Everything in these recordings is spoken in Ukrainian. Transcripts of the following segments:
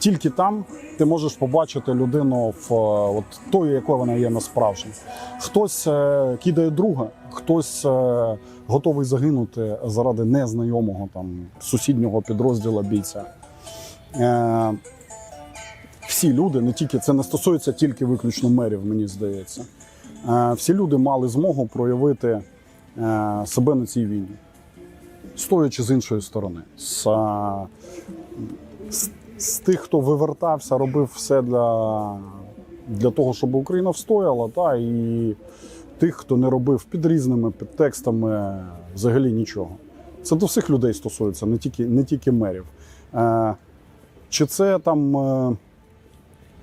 тільки там ти можеш побачити людину в е, от тою, якою вона є насправжні. Хтось е, кидає друга, хтось е, готовий загинути заради незнайомого там сусіднього підрозділу бійця. Всі люди, не тільки це не стосується тільки виключно мерів, мені здається. Всі люди мали змогу проявити себе на цій війні, стоячи з іншої сторони. З, з, з тих, хто вивертався, робив все для, для того, щоб Україна встояла, та, і тих, хто не робив під різними підтекстами взагалі нічого. Це до всіх людей стосується, не тільки, не тільки мерів. Е, чи це там е,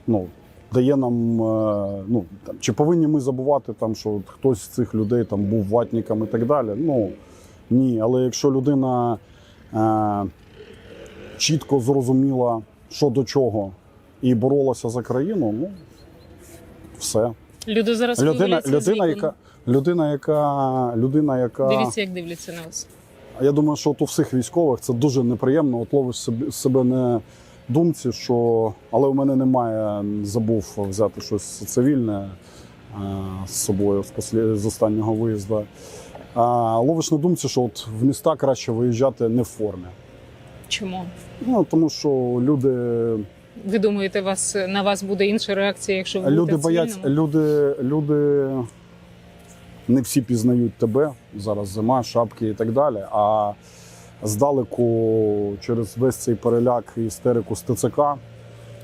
ну, дає нам, е, ну, там, чи повинні ми забувати, там, що хтось з цих людей там, був ватником і так далі? Ну, ні. Але якщо людина е, чітко зрозуміла, що до чого, і боролася за країну, ну, все. Люди зараз Людина, людина, яка, людина, яка, людина, яка Дивіться, як дивляться на вас. Я думаю, що от у всіх військових це дуже неприємно. От ловиш собі- себе не думці, що але у мене немає, забув взяти щось цивільне е, з собою з, послі... з останнього виїзду. Ловиш на думці, що от в міста краще виїжджати не в формі. Чому? Ну тому що люди, Ви думаєте, вас на вас буде інша реакція, якщо ви люди бояться, люди, люди не всі пізнають тебе. Зараз зима, шапки і так далі. А здалеку через весь цей переляк і істерику з ТЦК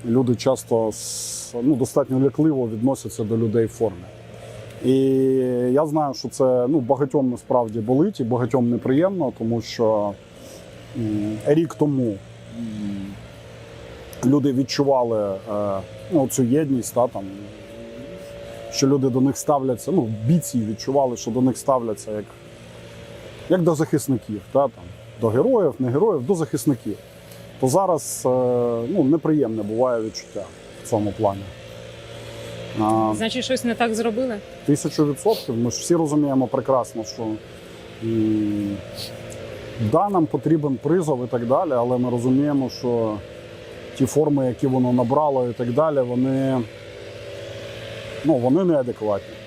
люди часто ну, достатньо лякливо відносяться до людей в формі. І я знаю, що це ну, багатьом насправді болить і багатьом неприємно, тому що рік тому люди відчували е, ну, цю єдність, та, там, що люди до них ставляться, ну, бійці відчували, що до них ставляться як, як до захисників, та, там, до героїв, не героїв, до захисників. То зараз е, ну, неприємне буває відчуття в цьому плані. А, Значить, щось не так зробили? Тисячу відсотків. Ми ж всі розуміємо прекрасно, що да, нам потрібен призов і так далі, але ми розуміємо, що ті форми, які воно набрало і так далі, вони, ну, вони неадекватні.